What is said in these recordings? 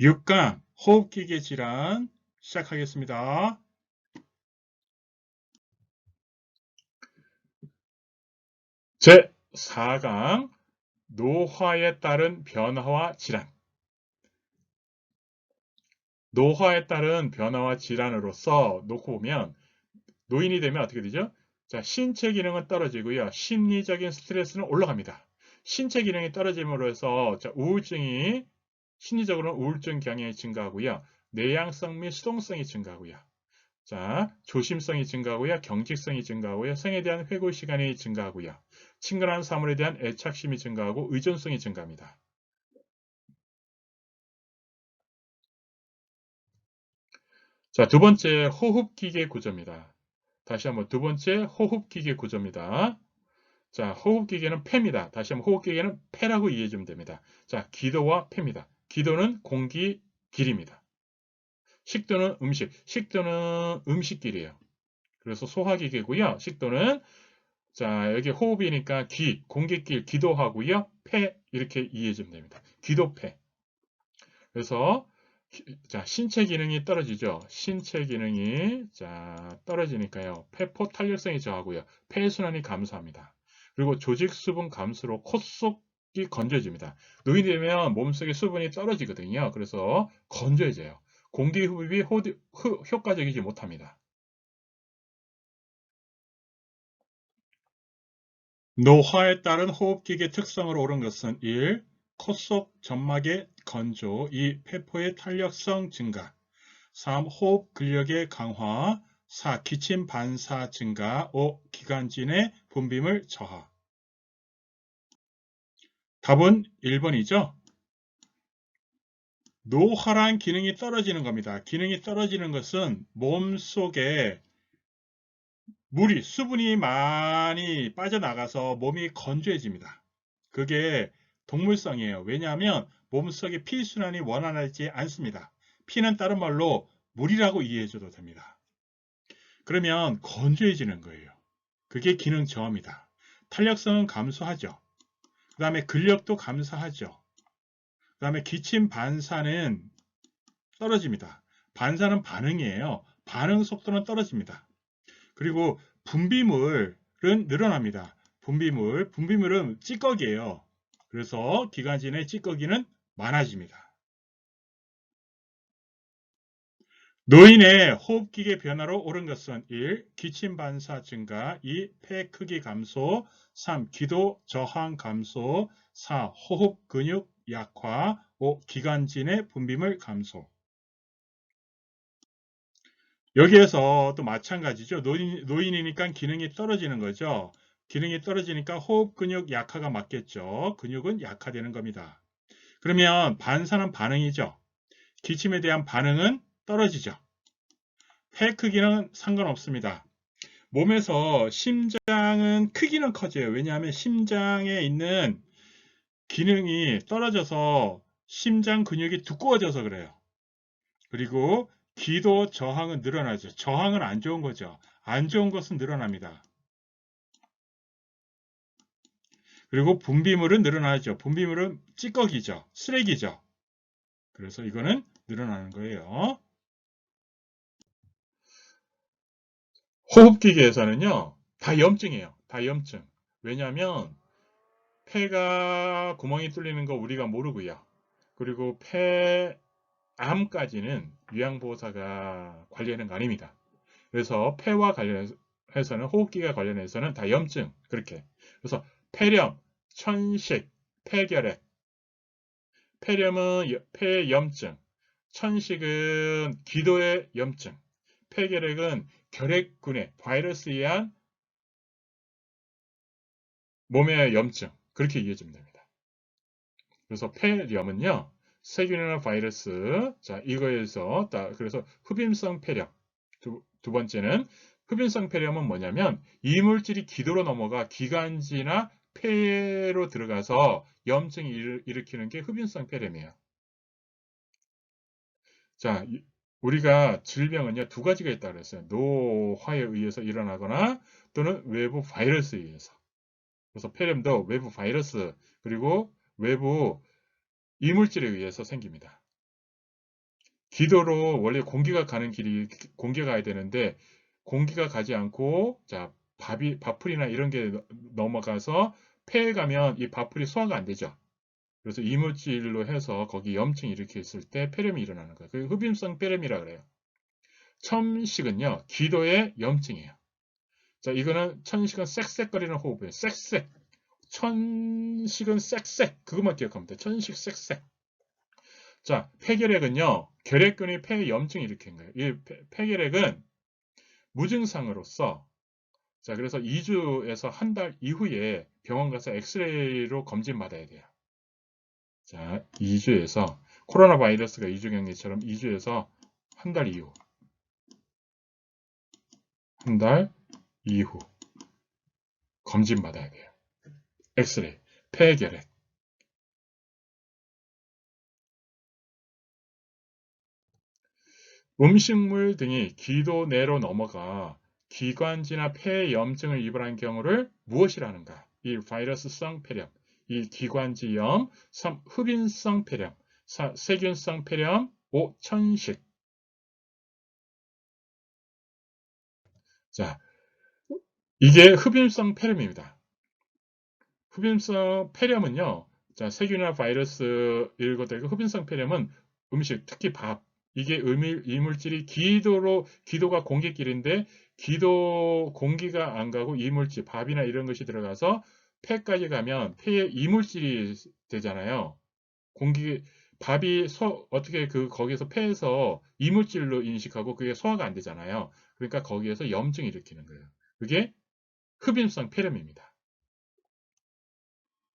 6강 호흡기계 질환 시작하겠습니다. 제 4강 노화에 따른 변화와 질환 노화에 따른 변화와 질환으로서 놓고 보면 노인이 되면 어떻게 되죠? 자, 신체 기능은 떨어지고요. 심리적인 스트레스는 올라갑니다. 신체 기능이 떨어짐으로 해서 자, 우울증이 심리적으로는 우울증 경향이 증가하고요. 내향성 및 수동성이 증가하고요. 자, 조심성이 증가하고요. 경직성이 증가하고요. 생에 대한 회고 시간이 증가하고요. 친근한 사물에 대한 애착심이 증가하고 의존성이 증가합니다. 자, 두 번째 호흡기계 구조입니다. 다시 한번 두 번째 호흡기계 구조입니다. 자, 호흡기계는 폐입니다. 다시 한번 호흡기계는 폐라고 이해해 주면 됩니다. 자, 기도와 폐입니다. 기도는 공기 길입니다. 식도는 음식, 식도는 음식 길이에요. 그래서 소화기계고요. 식도는 자 여기 호흡이니까 귀, 공기길 기도하고요. 폐 이렇게 이해해 주면 됩니다. 기도폐. 그래서 자 신체 기능이 떨어지죠. 신체 기능이 자 떨어지니까요. 폐포 탄력성이 저하고요. 폐순환이 감소합니다. 그리고 조직 수분 감소로 콧속 이 건조해집니다. 노인이 되면 몸속에 수분이 떨어지거든요. 그래서 건조해져요. 공기 흡입이 효과적이지 못합니다. 노화에 따른 호흡기계 특성으로 옳은 것은 1. 콧속 점막의 건조 2. 폐포의 탄력성 증가 3. 호흡 근력의 강화 4. 기침 반사 증가 5. 기관진의 분비물 저하 답은 1번이죠. 노화란 기능이 떨어지는 겁니다. 기능이 떨어지는 것은 몸 속에 물이, 수분이 많이 빠져나가서 몸이 건조해집니다. 그게 동물성이에요. 왜냐하면 몸속에 피순환이 원활하지 않습니다. 피는 다른 말로 물이라고 이해해줘도 됩니다. 그러면 건조해지는 거예요. 그게 기능 저하입니다. 탄력성은 감소하죠. 그 다음에 근력도 감소하죠. 그 다음에 기침 반사는 떨어집니다. 반사는 반응이에요. 반응 속도는 떨어집니다. 그리고 분비물은 늘어납니다. 분비물, 분비물은 찌꺼기예요. 그래서 기관진의 찌꺼기는 많아집니다. 노인의 호흡기계 변화로 옳은 것은 1. 기침 반사 증가 2. 폐 크기 감소 3. 기도 저항 감소 4. 호흡 근육 약화 5. 기관진의 분비물 감소 여기에서 또 마찬가지죠. 노인, 노인이니까 기능이 떨어지는 거죠. 기능이 떨어지니까 호흡 근육 약화가 맞겠죠. 근육은 약화되는 겁니다. 그러면 반사는 반응이죠. 기침에 대한 반응은 떨어지죠. 폐 크기는 상관없습니다. 몸에서 심장은 크기는 커져요. 왜냐하면 심장에 있는 기능이 떨어져서 심장 근육이 두꺼워져서 그래요. 그리고 기도 저항은 늘어나죠. 저항은 안 좋은 거죠. 안 좋은 것은 늘어납니다. 그리고 분비물은 늘어나죠. 분비물은 찌꺼기죠. 쓰레기죠. 그래서 이거는 늘어나는 거예요. 호흡기계에서는요. 다 염증이에요. 다 염증. 왜냐하면 폐가 구멍이 뚫리는 거 우리가 모르고요. 그리고 폐암까지는 유양보호사가 관리하는 거 아닙니다. 그래서 폐와 관련해서는 호흡기가 관련해서는 다 염증 그렇게 그래서 폐렴, 천식, 폐결핵 폐렴은 폐 염증 천식은 기도의 염증 폐결핵은 결핵군의 바이러스에 의한 몸의 염증 그렇게 이해해 주면 됩니다. 그래서 폐렴은요 세균이나 바이러스 자 이거에서 그래서 흡임성 폐렴 두, 두 번째는 흡임성 폐렴은 뭐냐면 이물질이 기도로 넘어가 기관지나 폐로 들어가서 염증이 일으키는 게 흡임성 폐렴이에요. 자, 우리가 질병은요 두 가지가 있다고 그랬어요. 노화에 의해서 일어나거나 또는 외부 바이러스에 의해서. 그래서 폐렴도 외부 바이러스 그리고 외부 이물질에 의해서 생깁니다. 기도로 원래 공기가 가는 길이 공기가 가야 되는데 공기가 가지 않고 자 밥이 밥풀이나 이런 게 넘어가서 폐에 가면 이 밥풀이 소화가 안 되죠. 그래서 이물질로 해서 거기 염증이 이렇게 있을 때 폐렴이 일어나는 거예요. 그 흡임성 폐렴이라 그래요. 천식은요 기도의 염증이에요. 자 이거는 천식은 쌕쌕거리는 호흡이에요. 쌕쌕. 천식은 쌕쌕. 그것만 기억하면 돼. 천식 쌕쌕. 자 폐결핵은요 결핵균이 폐에 염증을 일으키는 거예요. 이 폐결핵은 무증상으로서 자 그래서 2주에서 한 달 이후에 병원 가서 엑스레이로 검진 받아야 돼요. 자 2주에서 코로나 바이러스가 2주 격리처럼 2주에서 한 달 이후 한 달 이후 검진 받아야 돼요. 엑스레이 폐결핵 음식물 등이 기도 내로 넘어가 기관지나 폐에 염증을 유발한 경우를 무엇이라는가? 1. 바이러스성 폐렴 2. 기관지염 3. 흡인성 폐렴 4. 세균성 폐렴 5. 천식 자, 이게 흡인성 폐렴입니다. 흡인성 폐렴은요. 자, 세균이나 바이러스 이런 것들 흡인성 폐렴은 음식, 특히 밥, 이게 음일, 이물질이 기도로 기도가 공기길인데 기도 공기가 안 가고 이물질 밥이나 이런 것이 들어가서 폐까지 가면 폐에 이물질이 되잖아요. 공기 밥이 소, 어떻게 그 거기서 폐에서 이물질로 인식하고 그게 소화가 안 되잖아요. 그러니까 거기에서 염증을 일으키는 거예요. 그게 흡임성 폐렴입니다.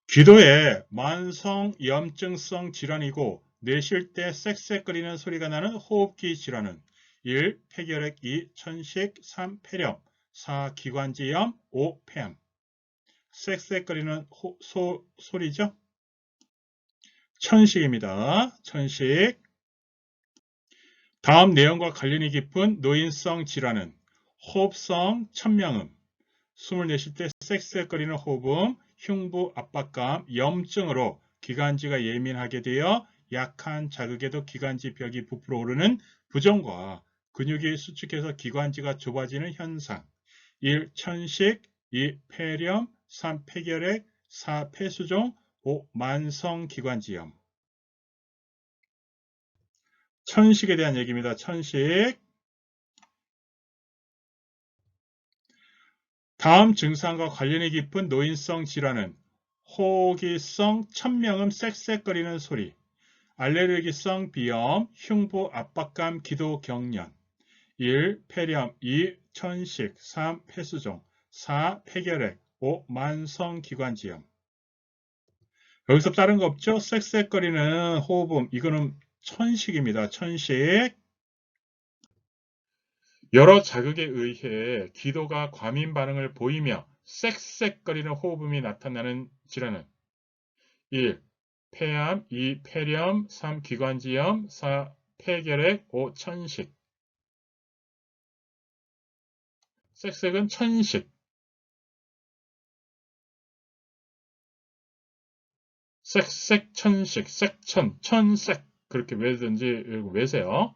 기도의 만성 염증성 질환이고 내쉴 때 쌕쌕거리는 소리가 나는 호흡기 질환은 1. 폐결핵 2. 천식 3. 폐렴 4. 기관지염 5. 폐암 쌕쌕거리는 호, 소, 소리죠. 천식입니다. 천식 다음 내용과 관련이 깊은 노인성 질환은 호흡성 천명음 숨을 내쉴 때 쌕쌕거리는 호흡음, 흉부 압박감, 염증으로 기관지가 예민하게 되어 약한 자극에도 기관지 벽이 부풀어 오르는 부종과 근육이 수축해서 기관지가 좁아지는 현상 1. 천식 2. 폐렴 3. 폐결핵 4. 폐수종 5. 만성기관지염 천식에 대한 얘기입니다. 천식 다음 증상과 관련이 깊은 노인성 질환은 호기성 천명음 쌕쌕거리는 소리 알레르기성 비염, 흉부 압박감, 기도 경련 1. 폐렴 2. 천식 3. 폐수종 4. 폐결핵 5. 만성기관지염 여기서 다른 거 없죠? 쌕쌕거리는 호흡음 이거는 천식입니다. 천식 여러 자극에 의해 기도가 과민 반응을 보이며 쌕쌕거리는 호흡음이 나타나는 질환은 1. 폐암, 2. 폐렴, 3. 기관지염, 4. 폐결핵, 5. 천식. 색색은 천식. 색색 천식, 색천, 천색 그렇게 외든지 외세요.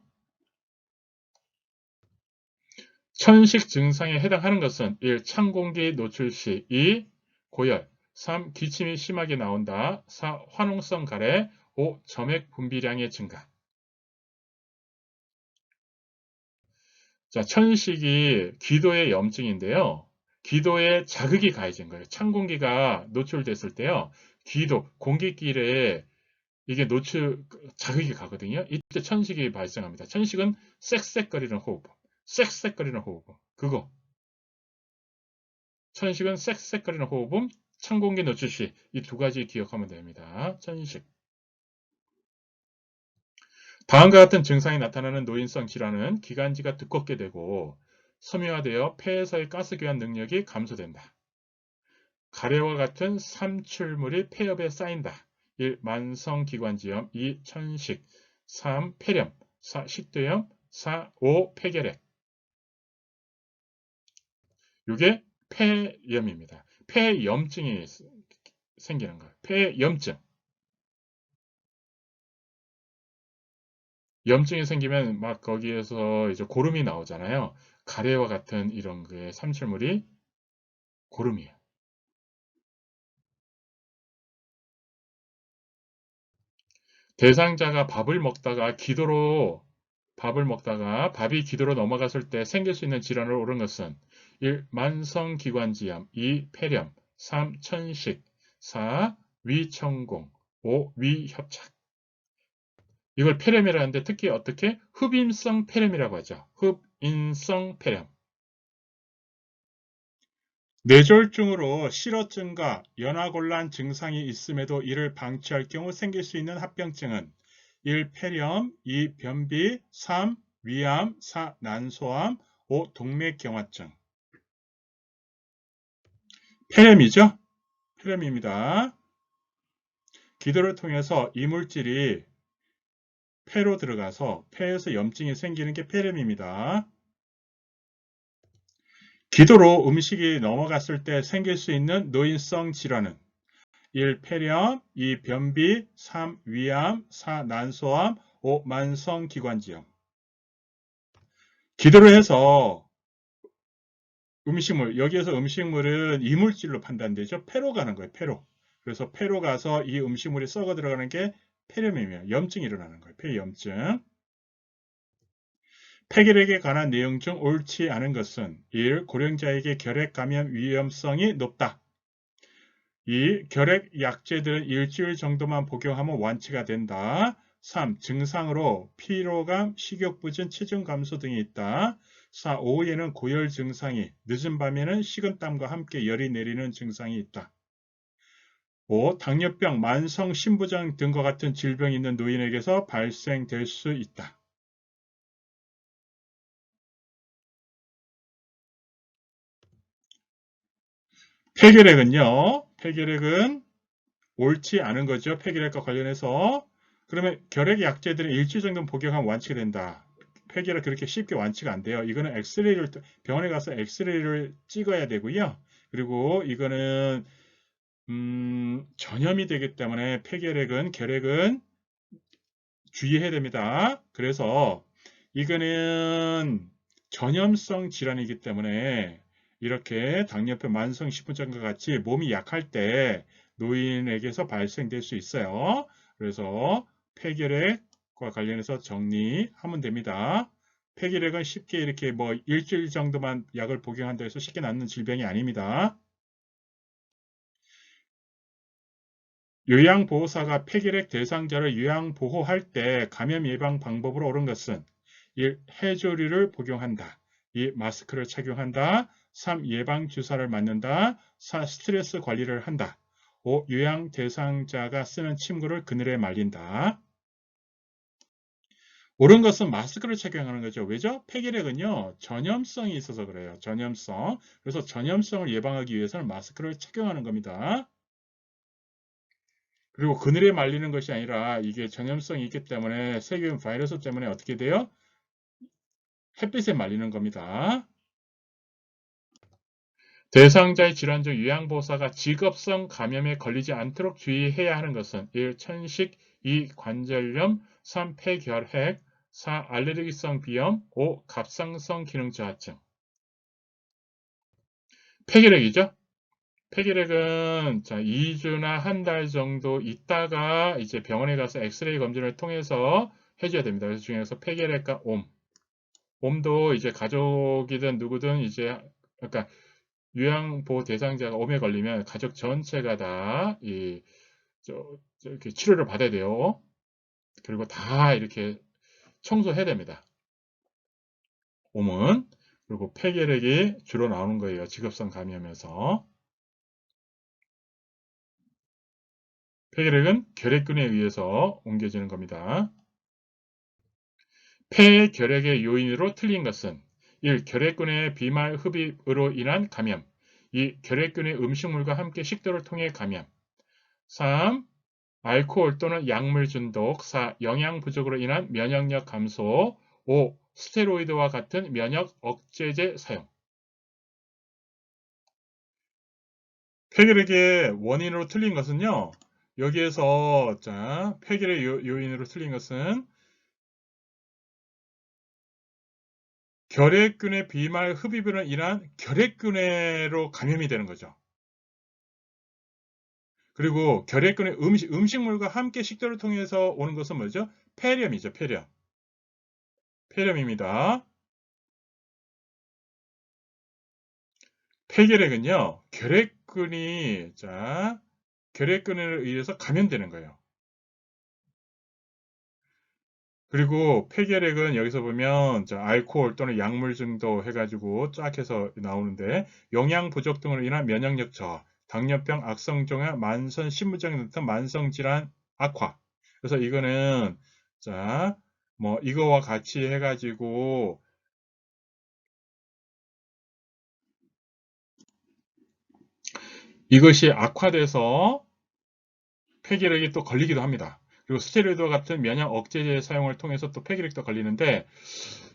천식 증상에 해당하는 것은 1. 찬 공기 노출 시 2. 고열 3. 기침이 심하게 나온다. 4. 화농성 가래 5. 점액 분비량의 증가 자, 천식이 기도의 염증인데요. 기도에 자극이 가해진 거예요. 찬 공기가 노출됐을 때요. 기도, 공기길에 이게 노출, 자극이 가거든요. 이때 천식이 발생합니다. 천식은 쌕쌕거리는 호흡, 쌕쌕거리는 호흡, 그거. 천식은 쌕쌕거리는 호흡음, 천공기 노출 시 이 두 가지 기억하면 됩니다. 천식. 다음과 같은 증상이 나타나는 노인성 질환은 기관지가 두껍게 되고 섬유화되어 폐에서의 가스 교환 능력이 감소된다. 가래와 같은 삼출물이 폐엽에 쌓인다. 1. 만성기관지염 2. 천식 3. 폐렴 4. 식도염 4. 5. 폐결핵 이게 폐염입니다. 폐염증이 생기는 거예요. 폐염증. 염증이 생기면 막 거기에서 이제 고름이 나오잖아요. 가래와 같은 이런 그 삼출물이 고름이에요. 대상자가 밥을 먹다가 기도로 밥을 먹다가 밥이 기도로 넘어갔을 때 생길 수 있는 질환을 옳은 것은 1. 만성기관지염 2. 폐렴 3. 천식 4. 위천공 5. 위협착 이걸 폐렴이라는데 특히 어떻게 흡인성 폐렴이라고 하죠. 흡인성 폐렴 뇌졸중으로 실어증과 연화곤란 증상이 있음에도 이를 방치할 경우 생길 수 있는 합병증은 1. 폐렴 2. 변비 3. 위암 4. 난소암 5. 동맥경화증 폐렴이죠? 폐렴입니다. 기도를 통해서 이물질이 폐로 들어가서 폐에서 염증이 생기는 게 폐렴입니다. 기도로 음식이 넘어갔을 때 생길 수 있는 노인성 질환은 1. 폐렴 2. 변비 3. 위암 4. 난소암 5. 만성기관지염 기도를 해서 음식물, 여기에서 음식물은 이물질로 판단되죠. 폐로 가는 거예요. 폐로. 그래서 폐로 가서 이 음식물이 썩어 들어가는 게 폐렴이며 염증이 일어나는 거예요. 폐염증. 폐결핵에 관한 내용 중 옳지 않은 것은 1. 고령자에게 결핵 감염 위험성이 높다. 2. 결핵 약제들은 일주일 정도만 복용하면 완치가 된다. 3. 증상으로 피로감, 식욕부진, 체중 감소 등이 있다. 4. 오후에는 고열 증상이, 늦은 밤에는 식은땀과 함께 열이 내리는 증상이 있다. 5. 당뇨병, 만성 신부장 등과 같은 질병이 있는 노인에게서 발생될 수 있다. 폐결핵은요. 폐결핵은 옳지 않은 거죠. 폐결핵과 관련해서. 그러면 결핵 약제들은 일주일 정도 복용하면 완치가 된다. 폐결핵 그렇게 쉽게 완치가 안 돼요. 이거는 엑스레이를 병원에 가서 엑스레이를 찍어야 되고요. 그리고 이거는 음, 전염이 되기 때문에 폐결핵은 결핵은 주의해야 됩니다. 그래서 이거는 전염성 질환이기 때문에 이렇게 당뇨병, 만성식품증과 같이 몸이 약할 때 노인에게서 발생될 수 있어요. 그래서 폐결핵과 관련해서 정리하면 됩니다. 폐결핵은 쉽게 이렇게 뭐 일주일 정도만 약을 복용한다 해서 쉽게 낫는 질병이 아닙니다. 요양보호사가 폐결핵 대상자를 요양보호할 때 감염 예방 방법으로 옳은 것은 1. 해조류를 복용한다. 2. 마스크를 착용한다. 3. 예방주사를 맞는다. 4. 스트레스 관리를 한다. 5. 요양 대상자가 쓰는 침구를 그늘에 말린다. 옳은 것은 마스크를 착용하는 거죠. 왜죠? 폐결핵은요, 전염성이 있어서 그래요. 전염성. 그래서 전염성을 예방하기 위해서는 마스크를 착용하는 겁니다. 그리고 그늘에 말리는 것이 아니라 이게 전염성이 있기 때문에 세균 바이러스 때문에 어떻게 돼요? 햇빛에 말리는 겁니다. 대상자의 질환 중 요양보호사가 직업성 감염에 걸리지 않도록 주의해야 하는 것은 1. 천식 2. 관절염 3. 폐결핵 4. 알레르기성 비염 5. 갑상선 기능 저하증 폐결핵이죠. 폐결핵은 자, 2주나 한 달 정도 있다가 이제 병원에 가서 엑스레이 검진을 통해서 해줘야 됩니다. 그래서 중에서 폐결핵과 옴. 옴도 이제 가족이든 누구든 이제 그러니까 요양보호 대상자가 옴에 걸리면 가족 전체가 다 이, 저, 이렇게 치료를 받아야 돼요. 그리고 다 이렇게 청소해야 됩니다. 옴은 그리고 폐결핵이 주로 나오는 거예요. 직업성 감염에서. 폐결핵은 결핵균에 의해서 옮겨지는 겁니다. 폐결핵의 요인으로 틀린 것은 1. 결핵균의 비말 흡입으로 인한 감염 2. 결핵균의 음식물과 함께 식도를 통해 감염 3. 알코올 또는 약물 중독 4. 영양 부족으로 인한 면역력 감소 5. 스테로이드와 같은 면역 억제제 사용 폐결핵의 원인으로 틀린 것은요. 여기에서 자 폐결의 요, 인으로 틀린 것은 결핵균의 비말 흡입으로 인한 결핵균으로 감염이 되는 거죠. 그리고 결핵균의 음식, 음식물과 함께 식도를 통해서 오는 것은 뭐죠? 폐렴이죠, 폐렴. 폐렴입니다. 폐결핵은요, 결핵균이, 자, 결핵균에 의해서 감염되는 거예요. 그리고 폐결핵은 여기서 보면 자, 알코올 또는 약물 증도 해가지고 쫙 해서 나오는데 영양 부족 등으로 인한 면역력 저하, 당뇨병, 악성종양, 만성 신부증 같은 만성 질환 악화. 그래서 이거는 자, 뭐 이거와 같이 해가지고 이것이 악화돼서 폐결핵이 또 걸리기도 합니다. 그리고 스테로이드와 같은 면역 억제제 사용을 통해서 또 폐결핵도 걸리는데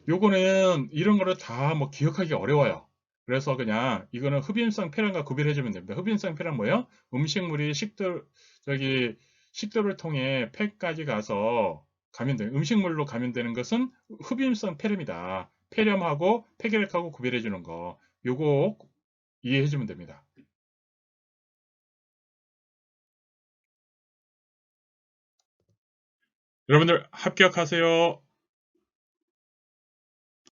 요거는 이런 거를 다 뭐 기억하기 어려워요. 그래서 그냥 이거는 흡인성 폐렴과 구별해 주면 됩니다. 흡인성 폐렴 뭐예요? 음식물이 식도 저기 식도를 통해 폐까지 가서 감염되는 음식물로 감염되는 것은 흡인성 폐렴이다. 폐렴하고 폐결핵하고 구별해 주는 거. 요거 이해해 주면 됩니다. 여러분들 합격하세요.